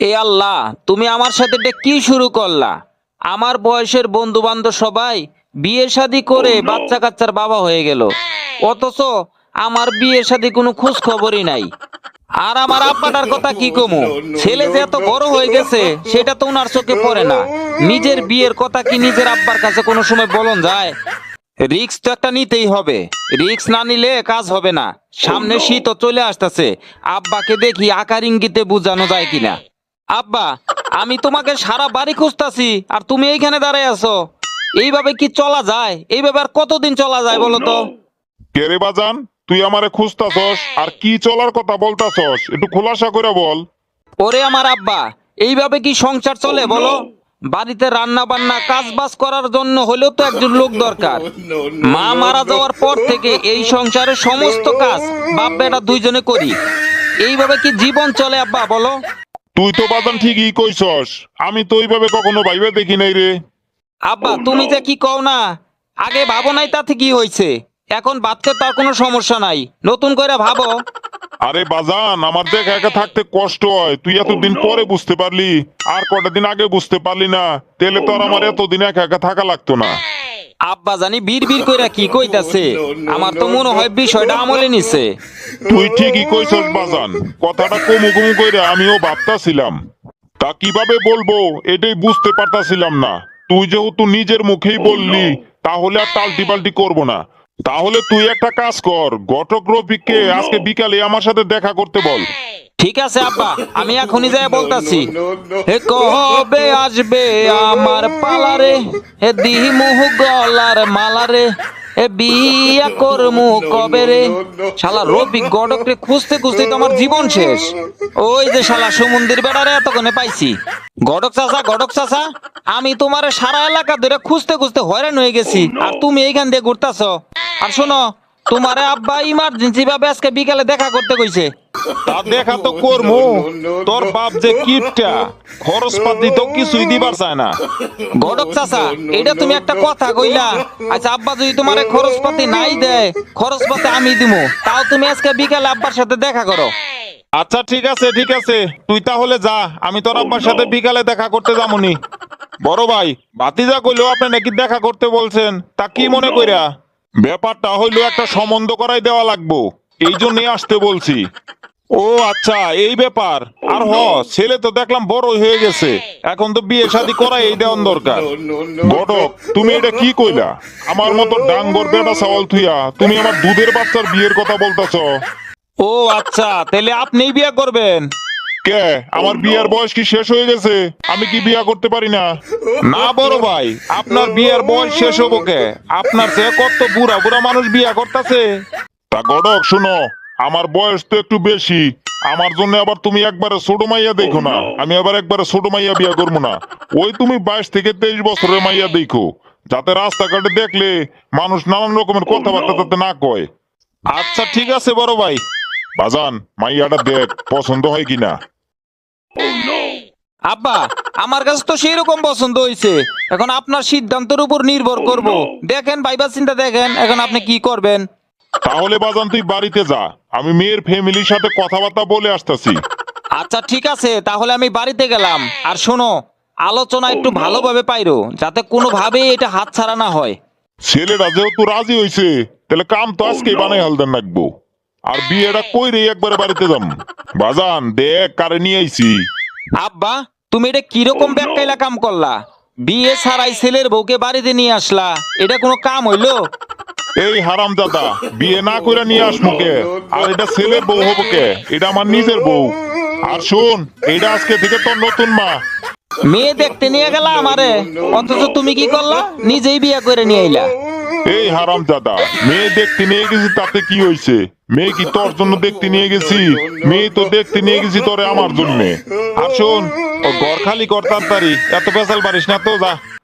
এ আল্লাহ, তুমি আমার সাথে এটা কি শুরু করলা? আমার বয়সের বন্ধু বান্ধব সবাই বিয়ে শাদী করে বাচ্চা কাচ্চার বাবা হয়ে গেল। অথচ আমার বিয়ে শাদী কোনো খোঁজ খবরই নাই। আর আমার আব্বাটার কথা কি কমু? ছেলে যে এত বড় হয়ে গেছে, সেটা তো উনার চোখে পড়ে না। নিজের বিয়ের কথা কি নিজের আব্বার কাছে কোনো সময় বলন যায়? রিক্স তো একটা নিতেই হবে। রিক্স না নিলে কাজ হবে না। সামনে শীত চলে আসতেছে। আব্বাকে দেখি আকার ইঙ্গিতে বোঝানো যায় কিনা। আব্বা আমি তোমাকে সারা বাড়ি খুঁজতাছি আর তুমি এইখানে দাঁড়ায় আছো। এইভাবে কি চলা যায়? এইভাবে আর কতদিন চলা যায় বলো তো? কেরে বাজান? তুই আমারে খুঁজতাছস আর কি চলার কথা বলতাছস? একটু খোলাসা করে বল। ওরে আমার আব্বা এইভাবে কি সংসার চলে বলো? বাড়িতে রান্না বান্না কাজ বাজ করার জন্য হলেও তো একজন লোক দরকার। মা মারা যাওয়ার পর থেকে এই সংসারের সমস্ত কাজ বাপ বেটা দুইজনে করি। এইভাবে কি জীবন চলে আব্বা বলো? তুই তো বাজান ঠিকই কইছস। আমি তো ওইভাবে কখনো ভাইবে দেখি নাই রে। আব্বা তুমি যে কি কও না আগে ভাবো নাই তাতে কি হয়েছে এখন ভাবতে তার কোনো সমস্যা নাই। নতুন করে ভাবো। আরে বাজান আমার দেখ একা থাকতে কষ্ট হয়। তুই এতদিন পরে বুঝতে পারলি আর কটা দিন আগে বুঝতে পারলি না। তেলে তো আর আমার এতদিন একা একা থাকা লাগতো না। আব্বা জানি বীর বীর কইরা কি কইতাছে। আমার তো মনে হয় বিষয়টা আমলে নিছে। তুই ঠিকই কইছস বাজান। কথাটা কমু কমু কইরা আমিও ভাবতাছিলাম। তা কীভাবে বলব? এটাই বুঝতে পারতাছিলাম না। তুই যেহেতু নিজের মুখেই বললি তাহলে আর টাল্টি পাল্টি করব না। তাহলে তুই একটা কাজ কর। ঘটক রফিককে আজকে বিকালে আমার সাথে দেখা করতে বল। ঠিক আছে আব্বা আমি এখনই যাই বলতাছি হে কবে আসবে আমার পালারে হে দিমুহ গলার মালারে এ বিয়া করমু কবে রে শালা রবি গডকরে খুঁজতে খুঁজতে তো আমার জীবন শেষ ওই যে শালা সমুদ্রের বেড়ারে এতক্ষণে পাইছি গডক চাচা গডক চাচা আমি তোমার সারা এলাকা ধরে খুঁজতে খুঁজতে হয়রান হয়ে গেছি আর তুমি এইখান দিয়ে ঘুরতাছ আর শোনো তোমারে আব্বা ইমার্জেন্সি ভাবে আজকে বিকালে দেখা করতে কইছে তা দেখা তো করমু। তোর বাপ যে কিপটা খরচ পাতি তো কিছুই দিবার চায় না। গডক চাচা এটা তুমি একটা কথা কইলা। আচ্ছা আব্বা যদি তোমার খরচপাতি নাই দেয় খরচপাতি আমি দিমু। তাও তুমি আজকে বিকালে আব্বার সাথে দেখা করো। আচ্ছা ঠিক আছে ঠিক আছে। তুই তাহলে যা আমি তোর আব্বার সাথে বিকালে দেখা করতে যামুনি। বড় ভাই ভাতিজা কইলেও আপনি নাকি দেখা করতে বলছেন। তা কি মনে কইরা? ব্যাপারটা হইল একটা সম্বন্ধ করাই দেওয়া লাগবো। এই জন্যই আসতে বলছি। ও আচ্ছা এই ব্যাপার। আর হ ছেলে তো দেখলাম বড় হয়ে গেছে। এখন তো বিয়ে শাদী করাই এই দেওয়ান দরকার। ঘটক তুমি এটা কি কইলা? আমার মতো ডাঙ্গর বেটা চাওয়াল থুইয়া তুমি আমার দুধের বাচ্চার বিয়ের কথা বলতেছ। ও আচ্ছা তাহলে আপনিই বিয়ে করবেন? কে? আমার বিয়ার বয়স কি শেষ হয়ে গেছে? আমি কি বিয়া করতে পারি না? না বড় ভাই আপনার বিয়ার বয়স শেষ হব কে? আপনার সে কত বুড়া বুড়া মানুষ বিয়া করতেছে? তা গডক শুনো। আমার বয়স তো একটু বেশি। আমার জন্য আবার তুমি একবারে ছোট মাইয়া দেখো না। আমি আবার একবারে ছোট মাইয়া বিয়া করব না। ওই তুমি বাইশ থেকে তেইশ বছরের মাইয়া দেখো। যাতে রাস্তাঘাটে দেখলে মানুষ নানান রকমের কথাবার্তা তাতে না কয়। আচ্ছা ঠিক আছে বড় ভাই। বাজান মাইয়াটা দেখ পছন্দ হয় কিনা। আব্বা আমার কাছে তো সেই রকম পছন্দ হয়েছে এখন আপনার সিদ্ধান্তের উপর নির্ভর করব। দেখেন ভাইবা চিন্তা দেখেন এখন আপনি কি করবেন? তাহলে বাজান তুই বাড়িতে যা। আমি মেয়ের ফ্যামিলির সাথে কথাবার্তা বলে আসতেছি। আচ্ছা ঠিক আছে তাহলে আমি বাড়িতে গেলাম। আর শোনো আলোচনা একটু ভালোভাবে পাইরো যাতে কোনোভাবেই এটা হাত ছাড়া না হয়। ছেলেটা যেহেতু রাজি হইছে তাহলে কাম তো আজকেই বানাই হালদার রাখব আর বিয়েটা কইরে একবারে বাড়িতে যাম। বাজান দেখ কারে নিয়ে আইছি। আব্বা তুমি এটা কীরকম ব্যাখ্যাইলা কাম করলা? বিয়ে ছাড়াই ছেলের বউকে বাড়িতে নিয়ে আসলা এটা কোনো কাম হইল? এই হারাম দাদা বিয়ে না কইরা নিয়ে আসমুকে আর এটা ছেলের বউ হব কে? এটা আমার নিজের বউ। আর শোন এটা আজকে থেকে তোর নতুন মা। মেয়ে দেখতে নিয়ে গেলা আমারে। অথচ তুমি কি করলা? নিজেই বিয়ে করে নিয়ে আইলা। এই হারাম দাদা মেয়ে দেখতে নিয়ে গেছি তাতে কি হয়েছে মেয়ে কি তোর জন্য দেখতে নিয়ে গেছি? মেয়ে তো দেখতে নিয়ে গেছি তোরে আমার জন্য। আর শোন ও ঘর খালি কর তাড়াতাড়ি। এত পেশাল পারিস না তো যা।